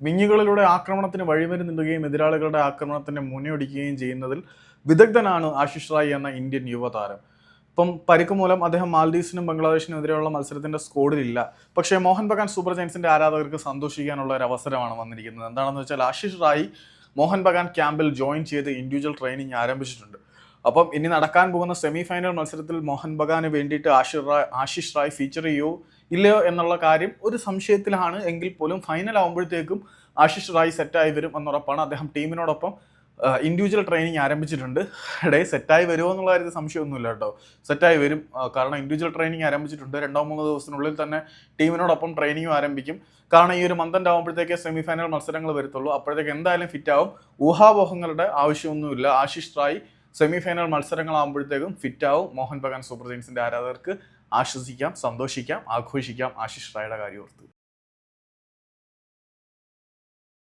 വിങ്ങുകളിലൂടെ ആക്രമണത്തിന് വഴിമരുന്നിടുകയും എതിരാളികളുടെ ആക്രമണത്തിന് മുന്നൊടിക്കുകയും ചെയ്യുന്നതിൽ വിദഗ്ധനാണ് ആശിഷ് റായി എന്ന ഇന്ത്യൻ യുവതാരം. ഇപ്പം പരിക്ക് മൂലം അദ്ദേഹം മാൽഡീവ്സിനും ബംഗ്ലാദേശിനും എതിരെയുള്ള മത്സരത്തിന്റെ സ്കോഡിലില്ല. പക്ഷേ മോഹൻ ബഗാൻ സൂപ്പർ ജയൻസിന്റെ ആരാധകർക്ക് സന്തോഷിക്കാനുള്ള ഒരു അവസരമാണ് വന്നിരിക്കുന്നത്. എന്താണെന്ന് വെച്ചാൽ ആശിഷ് റായി മോഹൻ ബഗാൻ ക്യാമ്പിൽ ജോയിൻ ചെയ്ത് ഇൻഡിവിജ്വൽ ട്രെയിനിങ് ആരംഭിച്ചിട്ടുണ്ട്. അപ്പം ഇനി നടക്കാൻ പോകുന്ന സെമി ഫൈനൽ മത്സരത്തിൽ മോഹൻ ബഗാന് വേണ്ടിയിട്ട് ആഷിർ റായ് ആശിഷ് റായ് ഫീച്ചർ ചെയ്യോ. ഇല്ലയോ എന്നുള്ള കാര്യം ഒരു സംശയത്തിലാണ് എങ്കിൽ പോലും ഫൈനൽ ആകുമ്പോഴത്തേക്കും ആശിഷ് റായ് സെറ്റായി വരും എന്നുറപ്പാണ്. അദ്ദേഹം ടീമിനോടൊപ്പം ഇൻഡിവിജ്വൽ ട്രെയിനിങ് ആരംഭിച്ചിട്ടുണ്ട്. ഇടയിൽ സെറ്റായി വരുമോ എന്നുള്ള കാര്യത്തിൽ സംശയമൊന്നുമില്ല കേട്ടോ. സെറ്റായി വരും. കാരണം ഇൻഡിവിജ്വൽ ട്രെയിനിങ് ആരംഭിച്ചിട്ടുണ്ട്. രണ്ടോ മൂന്നോ ദിവസത്തിനുള്ളിൽ തന്നെ ടീമിനോടൊപ്പം ട്രെയിനിങ്ങും ആരംഭിക്കും. കാരണം ഈ ഒരു മന്ത് ആകുമ്പോഴത്തേക്ക് സെമി ഫൈനൽ മത്സരങ്ങൾ വരത്തുള്ളൂ. അപ്പോഴത്തേക്ക് എന്തായാലും ഫിറ്റ് ആവും. ഊഹാപോഹങ്ങളുടെ ആവശ്യമൊന്നുമില്ല. ആശിഷ് റായ് സെമി ഫൈനൽ മത്സരങ്ങളാകുമ്പോഴത്തേക്കും ഫിറ്റാവും. മോഹൻ ബഗാൻ സൂപ്പർ ജയൻസിന്റെ ആരാധകർക്ക് ആശ്വസിക്കാം സന്തോഷിക്കാം ആഘോഷിക്കാം ആശിഷ് റായുടെ കാര്യം ഓർത്ത്.